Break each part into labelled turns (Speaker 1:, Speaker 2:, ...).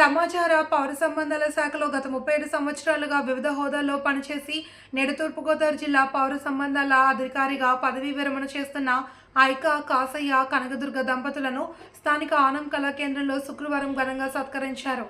Speaker 1: సమాచార పౌర సంబంధాల శాఖలో గత ముప్పై ఏడు సంవత్సరాలుగా వివిధ హోదాల్లో పనిచేసి నేడు తూర్పుగోదావరి జిల్లా పౌర సంబంధాల అధికారిగా పదవీ విరమణ చేస్తున్న ఐకా కాసయ్య కనకదుర్గ దంపతులను స్థానిక ఆనం కళా కేంద్రంలో శుక్రవారం ఘనంగా సత్కరించారు.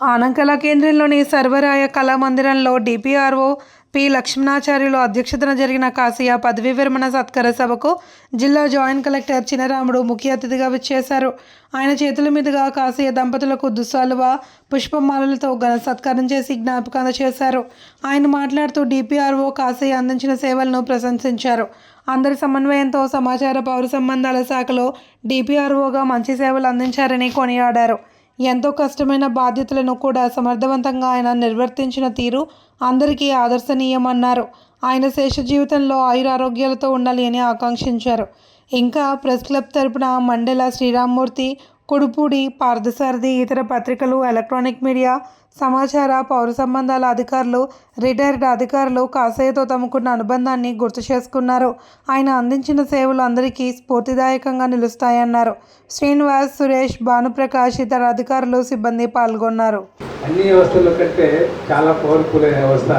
Speaker 1: ఆనం కళా కేంద్రంలోని సర్వరాయ కళా మందిరంలో డిపిఆర్ఓ పి లక్ష్మణాచార్యులు అధ్యక్షతన జరిగిన కాసియా పదవీ విరమణ సత్కార సభకు జిల్లా జాయింట్ కలెక్టర్ చినరాముడు ముఖ్య అతిథిగా విచ్చేశారు. ఆయన చేతుల మీదుగా కాసయ్య దంపతులకు దుస్సాలువ పుష్పమాలలతో ఘన సత్కారం చేసి జ్ఞాపకాలు చేశారు. ఆయన మాట్లాడుతూ డిపిఆర్ఓ కాసయ్య అందించిన సేవలను ప్రశంసించారు. అందరి సమన్వయంతో సమాచార పౌర సంబంధాల శాఖలో డిపిఆర్ఓగా మంచి సేవలు అందించారని కొనియాడారు. ఎంతో కష్టమైన బాధ్యతలను కూడా సమర్థవంతంగా ఆయన నిర్వర్తించిన తీరు అందరికీ ఆదర్శనీయమన్నారు. ఆయన శేష జీవితంలో ఆయురారోగ్యాలతో ఉండాలి అని ఆకాంక్షించారు. ఇంకా ప్రెస్ క్లబ్ తరపున మండల శ్రీరామ్మూర్తి కుడుపూడి పార్థసారథి ఇతర పత్రికలు ఎలక్ట్రానిక్ మీడియా సమాచార పౌర సంబంధాల అధికారులు రిటైర్డ్ అధికారులు కాసయ్యతో తమకున్న అనుబంధాన్ని గుర్తు చేసుకున్నారు. ఆయన అందించిన సేవలు అందరికీ స్ఫూర్తిదాయకంగా నిలుస్తాయన్నారు. శ్రీనివాస్ సురేష్ భానుప్రకాష్ ఇతర అధికారులు సిబ్బంది పాల్గొన్నారు.
Speaker 2: అన్ని వ్యవస్థల కంటే చాలా పవర్ఫుల్ అయిన వ్యవస్థ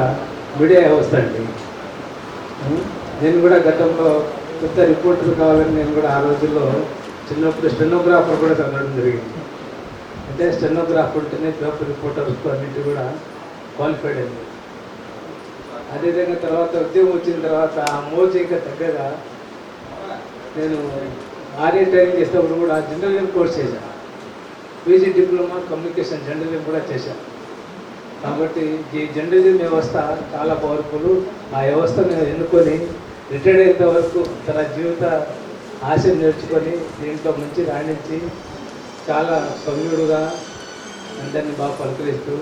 Speaker 2: మీడియా వ్యవస్థ అండి. నేను కూడా గతంలో కొత్త రిపోర్టర్ కావాలని నేను కూడా ఆ రోజుల్లో చిన్నప్పుడు స్టెనోగ్రాఫర్ కూడా చదవడం జరిగింది. అంటే స్టెనోగ్రాఫర్ ఉంటేనే పేపర్ రిపోర్టర్స్ అన్నిటి కూడా క్వాలిఫైడ్ అయింది. అదేవిధంగా తర్వాత ఉద్యోగం వచ్చిన తర్వాత ఆ మోజు ఇంకా తగ్గగా నేను ఆర్ఏ ట్రైనింగ్ చేసేటప్పుడు కూడా జర్నలిజం కోర్స్ చేశాను పీజీ డిప్లొమా కమ్యూనికేషన్ జర్నలిజం కూడా చేశాను కాబట్టి ఈ జర్నలిజం వ్యవస్థ చాలా పవర్ఫుల్ ఆ వ్యవస్థను ఎన్నుకొని రిటైర్డ్ అయ్యేంత వరకు తన జీవిత ఆశను నేర్చుకొని దీంట్లో మంచి రాణించి చాలా సౌమ్యుడుగా అందరినీ బాగా పలకరిస్తూ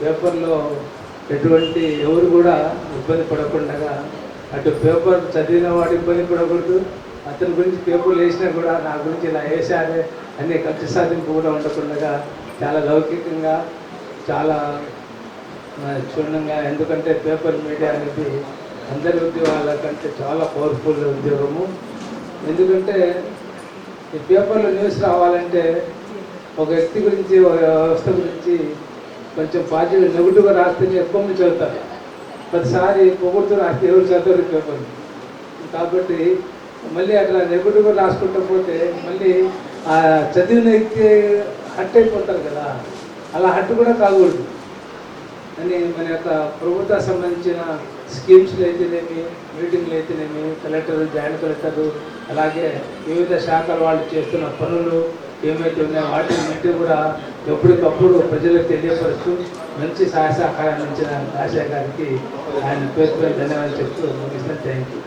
Speaker 2: పేపర్లో ఎటువంటి ఎవరు కూడా ఇబ్బంది పడకుండా అటు పేపర్ చదివిన వాడు ఇబ్బంది పడకూడదు అతని గురించి పేపర్లు వేసినా కూడా నా గురించి ఇలా వేసారే అనే కక్ష సాధింపు కూడా ఉండకుండా చాలా లౌకికంగా చాలా క్షుణ్ణంగా ఎందుకంటే పేపర్ మీడియా అనేది అందరి ఉద్యోగాల కంటే చాలా పవర్ఫుల్ ఉద్యోగము. ఎందుకంటే ఈ పేపర్లో న్యూస్ రావాలంటే ఒక వ్యక్తి గురించి ఒక వ్యవస్థ గురించి కొంచెం పాజిటివ్ నెగిటివ్గా రాస్తేనే ఎక్కువ మంది చదువుతారు? ప్రతిసారి పొగుడుతూ రాస్తే ఎవరు చదువుతారు పేపర్ కాబట్టి మళ్ళీ అట్లా నెగిటివ్గా రాసుకుంటూ పోతే మళ్ళీ ఆ చదివిన వ్యక్తి హట్ అయిపోతారు కదా. అలా హట్టు కూడా కాకూడదు. అని మన యొక్క ప్రభుత్వ సంబంధించిన స్కీమ్స్లు అయితేనేమి మీటింగ్లు అయితేనేమి కలెక్టర్ జాయింట్ కలెక్టర్ అలాగే వివిధ శాఖల వాళ్ళు చేస్తున్న పనులు ఏమైతే ఉన్నాయో వాటిని కూడా ఎప్పటికప్పుడు ప్రజలకు తెలియపరుస్తూ మంచి సహాయ సహకారాన్ని ఇచ్చిన రాజశేఖర్ గారికి ఆయన పేరు ధన్యవాదాలు చెప్తూ ముగిస్తాను. Thank you